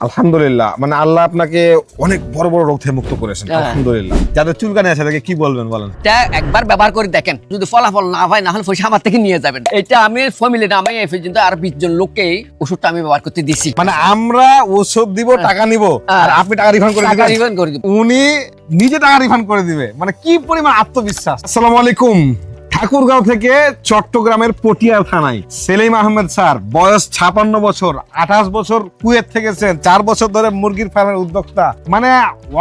আলহামদুলিল্লাহ। মানে আল্লাহ আপনাকে অনেক বড় বড় রোগ থেকে মুক্ত করেছেন। হ্যাঁ। আলহামদুলিল্লাহ। যাদের চুলকানি আছে তাদেরকে কি বলবেন বলেন? এটা একবার ব্যবহার করে দেখেন। যদি ফলাফল না হয় না হলে পয়সা আমার থেকে নিয়ে যাবেন। এটা আমি ফ্যামিলি আমি এই পর্যন্ত আর বিশ জন লোককে ওষুধটা আমি ব্যবহার করতে দিছি। মানে আমরা ওষুধ দিব টাকা নিব হ্যাঁ। আর আপনি টাকা রিফান্ড করে টাকা দিবেন। refund করে দিব। উনি নিজে টাকা রিফান্ড করে দিবে। মানে কি পরিমাণ আত্মবিশ্বাস। আসসালামু আলাইকুম। ঠাকুরগাঁও থেকে চট্টগ্রামের পটিয়া থানায়। সেলিম আহমেদ স্যার, বয়স ছাপান্ন বছর, আঠাশ বছর, কুয়েত থেকেছেন চার বছর ধরে মুরগির ফার্মের উদ্যোক্তা। মানে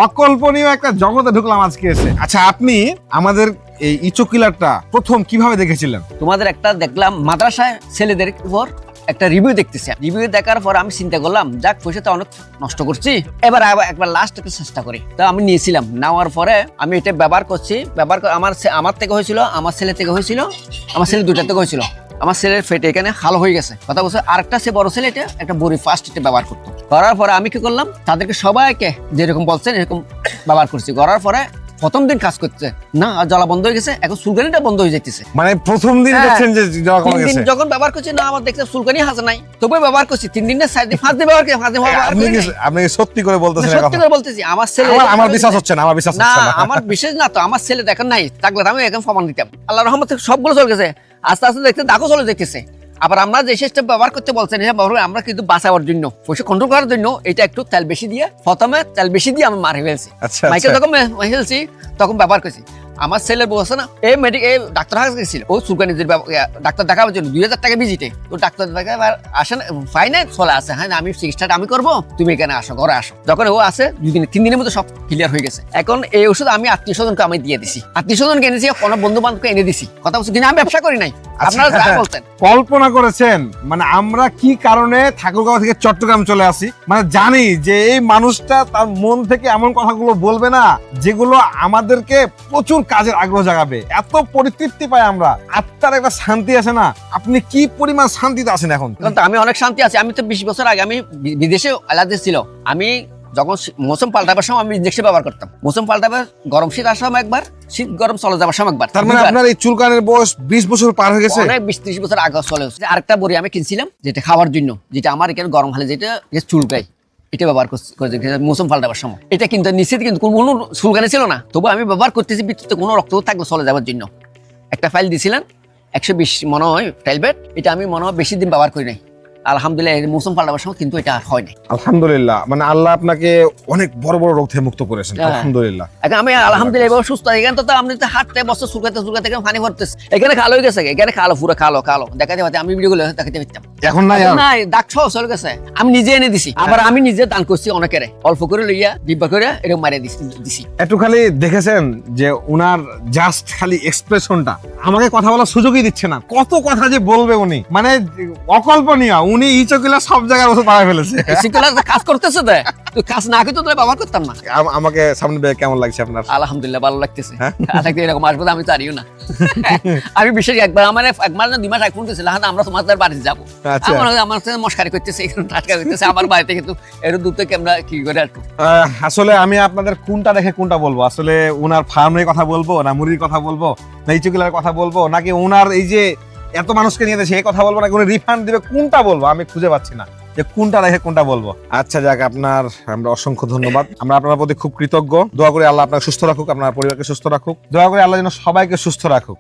অকল্পনীয় একটা জগতে ঢুকলাম আজকে এসে। আচ্ছা আপনি আমাদের এই ইচোকিলারটা প্রথম কীভাবে দেখেছিলেন? তোমাদের একটা দেখলাম, মাদ্রাসায় ছেলেদের উপর একটা রিভিউ দেখতেছি রিভিউ দেখার পর আমি চিন্তা করলাম, যাক, পয়সা তো অনেক নষ্ট করছি। এবার একবার লাস্ট একটা চেষ্টা করি। তো আমি নিয়েছিলাম। নেওয়ার পরে আমি এটা ব্যবহার করছি। ব্যবহার আমার আমার থেকে হয়েছিল, আমার ছেলে থেকে হয়েছিল, আমার ছেলে দুটা থেকে হয়েছিল। আমার ছেলের ফেটে এখানে হাল হয়ে গেছে। কথা বলছে, আরেকটা সে বড় ছেলে এটা, একটা বড়ি ফার্স্ট এটা ব্যবহার করতো। করার পরে আমি কি করলাম? তাদেরকে সবাইকে যেরকম বলছেন, এরকম ব্যবহার করছি। করার পরে প্রথম দিন কাজ করছে। না আর জ্বালা বন্ধ হয়ে গেছে এখন সুলকানিটা বন্ধ হয়ে যেতেছে মানে প্রথম দিন হ্যাঁ। দেখছেন যে কমে গেছে। যখন ব্যবহার করছি না আমার দেখতে চুলকানি হাসে নাই। তবুও ব্যবহার করছি তিন দিন না চার দিন পাঁচ দিন ব্যবহার করি পাঁচ দিন আপনি আপনি সত্যি করে বলতেছেন সত্যি করে বলতেছি আমার ছেলে আমার আমার বিশ্বাস হচ্ছে না আমার বিশ্বাস না হচ্ছে না। আমার বিশেষ না তো আমার ছেলে দেখেন নাই থাকলে আমি এখন প্রমাণ দিতাম। আল্লাহ রহমত সবগুলো চলে গেছে। আস্তে আস্তে দেখতে দাগও চলে যেতেছে আবার আমরা যে সিস্টেম ব্যবহার করতে বলছেন এটা ব্যবহার আমরা কিন্তু বাঁচাবার জন্য পয়সা কন্ট্রোল করার জন্য এটা একটু তেল বেশি দিয়ে প্রথমে তেল বেশি দিয়ে আমি মারি ফেলছি। আচ্ছা আচ্ছা। যখন ফেলছি তখন ব্যবহার করছি। আমার ছেলের বউ আছে না এই মেডিক এই ডাক্তার কাছে গেছিল ও সুলকানিদের ব্যব- ডাক্তার দেখাবার জন্য দুই হাজার টাকা ভিজিটে তো ডাক্তার দেখাবার আসে না ফাইনে চলে আসে হ্যাঁ আমি চিকিৎসাটা আমি করব তুমি এখানে আসো ঘরে আসো। যখন ও আসে দুই দিন তিন দিনের মধ্যে সব ক্লিয়ার হয়ে গেছে। এখন এই ওষুধ আমি আত্মীয় স্বজনকে আমি দিয়ে দিছি। আত্মীয় স্বজনকে এনেছি কোনো বন্ধু বান্ধবকে এনে দিছি। কথা বলছি কিন্তু আমি ব্যবসা করি নাই। আপনারা যা বলতেন। কল্পনা করেছেন মানে আমরা কি কারণে ঠাকুরগাঁও থেকে চট্টগ্রাম চলে আসি? মানে জানি যে এই মানুষটা তার মন থেকে এমন কথাগুলো বলবে না যেগুলো আমাদেরকে প্রচুর কাজের আগ্রহ জাগাবে। এত পরিতৃপ্তি পাই আমরা। আত্মার একটা শান্তি আছে না? আপনি কি পরিমাণ শান্তিতে আছেন এখন? এখন আমি অনেক শান্তি আছি। আমি তো বিশ বছর আগে আমি বিদেশে আলাদা ছিল আমি যখন মৌসুম পাল্টাবার সময় আমি ইঞ্জেকশন ব্যবহার করতাম। মৌসুম পাল্টাবার গরম শীত আসার সময় একবার শীত গরম চলে যাবার সময় একবার। তার মানে আপনার এই চুলকানের বয়স বিশ বছর পার হয়ে গেছে? অনেক বিশ ত্রিশ বছর আগে চলে গেছে। আরেকটা বড়ি আমি কিনছিলাম যেটা খাওয়ার জন্য যেটা আমার এখানে গরম হলে যেটা যে চুলকাই এটা ব্যবহার করছি মৌসুম পাল্টাবার সময়। এটা কিন্তু নিশ্চিত কিন্তু কোনো চুলকানি ছিল না। তবু আমি ব্যবহার করতেছি বিদ্যুৎ কোনো রক্ত থাকবে চলে যাওয়ার জন্য। একটা ফাইল দিছিলেন একশো বিশ মনে হয় টাইলবেট এটা আমি মনে হয় বেশি দিন ব্যবহার করি নাই। আলহামদুলিল্লাহ মৌসুম পাল্টাবার সময় কিন্তু এটা হয় আলহামদুলিল্লাহ মানে আল্লাহ আপনাকে অনেক বড় বড় রোগ থেকে মুক্ত করেছেন হ্যাঁ। আলহামদুলিল্লাহ। এখন আমি আলহামদুলিল্লাহ এবার সুস্থ এখানে তো আপনি তো হাঁটতে বছর শুকাতে শুকাতে এখানে পানি ভরতেছে এখানে হয়ে গেছে এখানে পুরো দেখাতে পারতে আমি ভিডিও গুলো দেখাতে পারতাম। এখন নাই নাই দাগ সহ চলে গেছে। আমি নিজে এনে দিছি আবার আমি নিজে দান করছি অনেকের। অল্প করে লইয়া ডিব্বা করে এরকম মারিয়ে দিছি দিছি। একটু খালি দেখেছেন যে উনার জাস্ট খালি এক্সপ্রেশনটা আমাকে কথা বলার সুযোগই দিচ্ছে না। কত কথা যে বলবে উনি মানে অকল্পনীয় উনি ইচকিলা সব জায়গায় বসে পাড়ায় ফেলেছে। সিকুলার কাজ করতেছে তো তুই কাজ না করতে তো ব্যবহার করতাম না। আমাকে সামনে পেয়ে কেমন লাগছে আপনার? আলহামদুলিল্লাহ ভালো লাগতেছে। হ্যাঁ? আজকে এরকম আসবে আমি জানিও না। আমি বিশেষ একবার আমার এক মাস না দুই মাস এক ফোন দিয়েছিল হ্যাঁ আমরা তোমাদের বাড়িতে যাব। আচ্ছা। আমার আমার সাথে মস্কারি করতেছে এখানে টাটকা করতেছে আমার বাড়িতে কিন্তু এর দূর থেকে আমরা কি করে আসব আসলে আমি আপনাদের কোনটা দেখে কোনটা বলব? আসলে উনার ফার্মের কথা বলব না মুরগির কথা বলব না ইচকিলার কথা বলব নাকি উনার এই যে এত মানুষকে নিয়ে সে কথা বলব না, কোনো রিফান্ড দিবে, কোনটা বলব? আমি খুঁজে পাচ্ছি না যে কোনটা রেখে কোনটা বলব। আচ্ছা যাক, আপনার, আমরা অসংখ্য ধন্যবাদ। আমরা আপনার প্রতি খুব কৃতজ্ঞ। দোয়া করে আল্লাহ আপনাকে সুস্থ রাখুক, আপনার পরিবারকে সুস্থ রাখুক। দোয়া করে আল্লাহ যেন সবাইকে সুস্থ রাখুক।